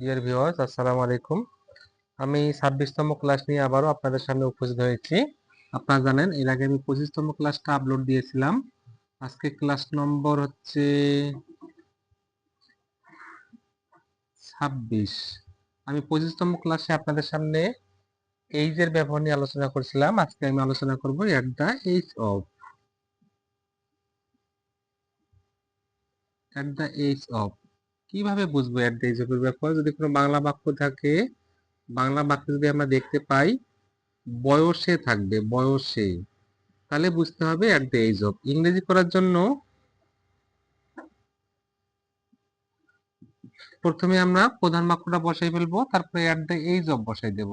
Dear viewers আসসালামু আলাইকুম। আমি ছাব্বিশতম ক্লাস নিয়ে আবারও আপনাদের সামনে উপস্থিত হয়েছি। আপনারা জানেন, এর আগে আমি পঁচিশতম ক্লাসটা আপলোড দিয়েছিলাম। আজকে ক্লাস নম্বর হচ্ছে ছাব্বিশ। আমি পঁচিশতম ক্লাসে আপনাদের সামনে এইজের ব্যবহার নিয়ে আলোচনা করছিলাম। আজকে আমি আলোচনা করব at the age of at the age of কীভাবে বুঝব এট দ্য ব্যাপার যদি কোনো বাংলা বাক্য থাকে, বাংলা বাক্য যদি আমরা দেখতে পাই, বয়সে থাকবে, বয়সে। তাহলে বুঝতে হবে এট দ্য এজ অফ ইংরেজি করার জন্য প্রথমে আমরা প্রধান বাক্যটা বসাই ফেলব, তারপরে এট দ্য এজ অফ বসাই দেব।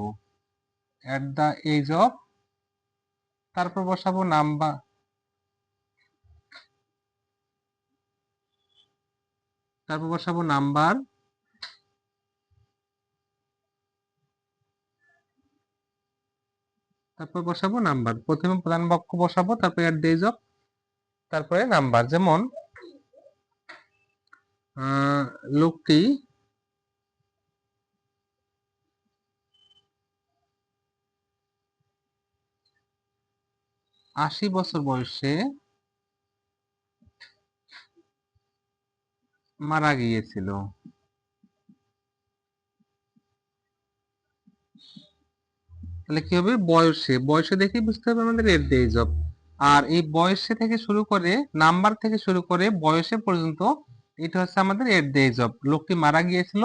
অ্যাট দ্য এজ অফ তারপর বসাবো নাম্বার তারপর বসাবো নাম্বার। তারপর বসাবো নাম্বার। প্রথমে প্রধান বাক্য বসাবো, তারপরে দ্য এজ অফ তারপরে নাম্বার। যেমন লোকটি আশি বছর বয়সে মারা গিয়েছিল। তাহলে কি হবে? বয়সে। বয়সে দেখে বুঝতে হবে আমাদের এর এজ অফ আর এই বয়সে থেকে শুরু করে, নাম্বার থেকে শুরু করে বয়সে পর্যন্ত, এটা হচ্ছে আমাদের এর এজ অফ লোকটি মারা গিয়েছিল,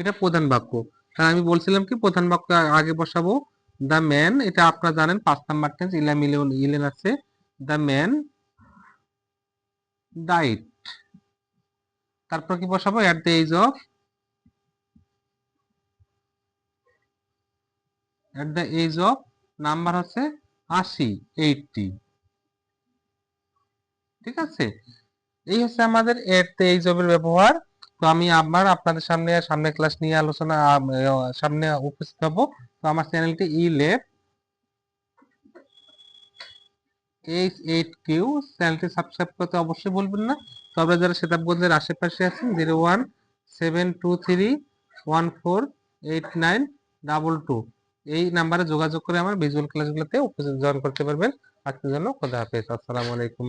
এটা প্রধান বাক্য। তাহলে আমি বলছিলাম কি, প্রধান বাক্য আগে বসাবো। দ্য ম্যান এটা আপনারা জানেন, পাঁচ নাম্বার টেন্স ইলাম ইলেন আছে। দ্য ম্যান ডাইট তারপর কি বসাবো? At the age of at the age of number হচ্ছে আশি এইটটি ঠিক আছে? এই হচ্ছে আমাদের এজ অফ এর ব্যবহার। তো আমি আবার আপনাদের সামনে সামনে ক্লাস নিয়ে আলোচনা সামনে উপস্থিত হব। তো আমার চ্যানেলটি ই লেভ এইচ এইট কিউ চ্যানেলটি সাবস্ক্রাইব করতে অবশ্যই বলবেন না। তবে যারা সেতাবগঞ্জের আশেপাশে আছেন zero one seven two three one four eight nine double two এই নাম্বারে যোগাযোগ করে আমার ভিজুয়াল ক্লাসগুলোতে উপস্থিত জয়েন করতে পারবেন। আজকের জন্য খোদা হাফেজ। আসসালামু আলাইকুম।